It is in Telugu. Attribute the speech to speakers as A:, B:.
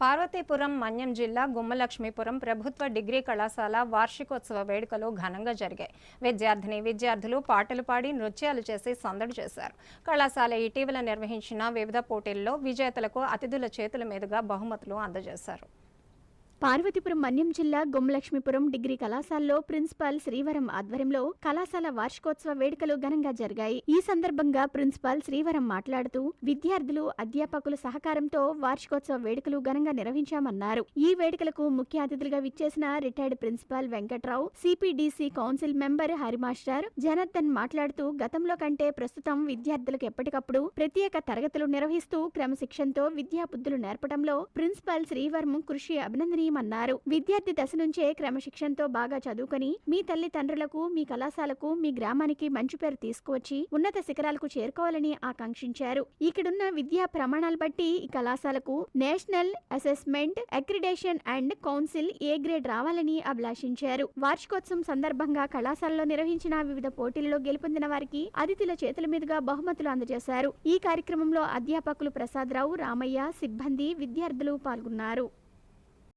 A: పార్వతీపురం మన్యం జిల్లా గుమ్మలక్ష్మీపురం ప్రభుత్వ డిగ్రీ కళాశాల వార్షికోత్సవ వేడుకలు ఘనంగా జరిగాయి. విద్యార్థిని విద్యార్థులు పాటలు పాడి నృత్యాలు చేసి సందడి చేశారు. కళాశాల ఇటీవల నిర్వహించిన వివిధ పోటీల్లో విజేతలకు అతిథుల చేతుల మీదుగా బహుమతులు అందజేశారు.
B: పార్వతీపురం మన్యం జిల్లా గుమ్మలక్ష్మీపురం డిగ్రీ కళాశాలలో ప్రిన్సిపాల్ శ్రీవరం ఆధ్వర్యంలో కళాశాల వార్షికోత్సవ వేడుకలు ఘనంగా జరిగాయి. ఈ సందర్భంగా ప్రిన్సిపాల్ శ్రీవరం మాట్లాడుతూ విద్యార్థులు అధ్యాపకుల సహకారంతో వార్షికోత్సవ వేడుకలు ఘనంగా నిర్వహించామన్నారు. ఈ వేడుకలకు ముఖ్య అతిథులుగా విచ్చేసిన retired principal Venkatrao CPDC council member Hari master Janardhan మాట్లాడుతూ గతంలో కంటే ప్రస్తుతం విద్యార్థులకు ఎప్పటికప్పుడు ప్రత్యేక తరగతులు నిర్వహిస్తూ క్రమశిక్షణతో విద్యాబుద్ధులు నేర్పడంలో ప్రిన్సిపాల్ శ్రీవర్మ కృషి చేయమన్నారు. విద్యార్థి దశ నుంచే క్రమశిక్షణతో బాగా చదువుకుని మీ తల్లిదండ్రులకు మీ కళాశాలకు మీ గ్రామానికి మంచి పేరు తీసుకువచ్చి ఉన్నత శిఖరాలకు చేరుకోవాలని ఆకాంక్షించారు. ఇక్కడున్న విద్యా ప్రమాణాలు బట్టి ఈ కళాశాలకు national assessment accreditation and council A grade రావాలని అభిలాషించారు. వార్షికోత్సవం సందర్భంగా కళాశాలలో నిర్వహించిన వివిధ పోటీలలో గెలుపొందిన వారికి అతిథుల చేతుల మీదుగా బహుమతులు అందజేశారు. ఈ కార్యక్రమంలో అధ్యాపకులు ప్రసాదరావు రామయ్య సిబ్బంది విద్యార్థులు పాల్గొన్నారు.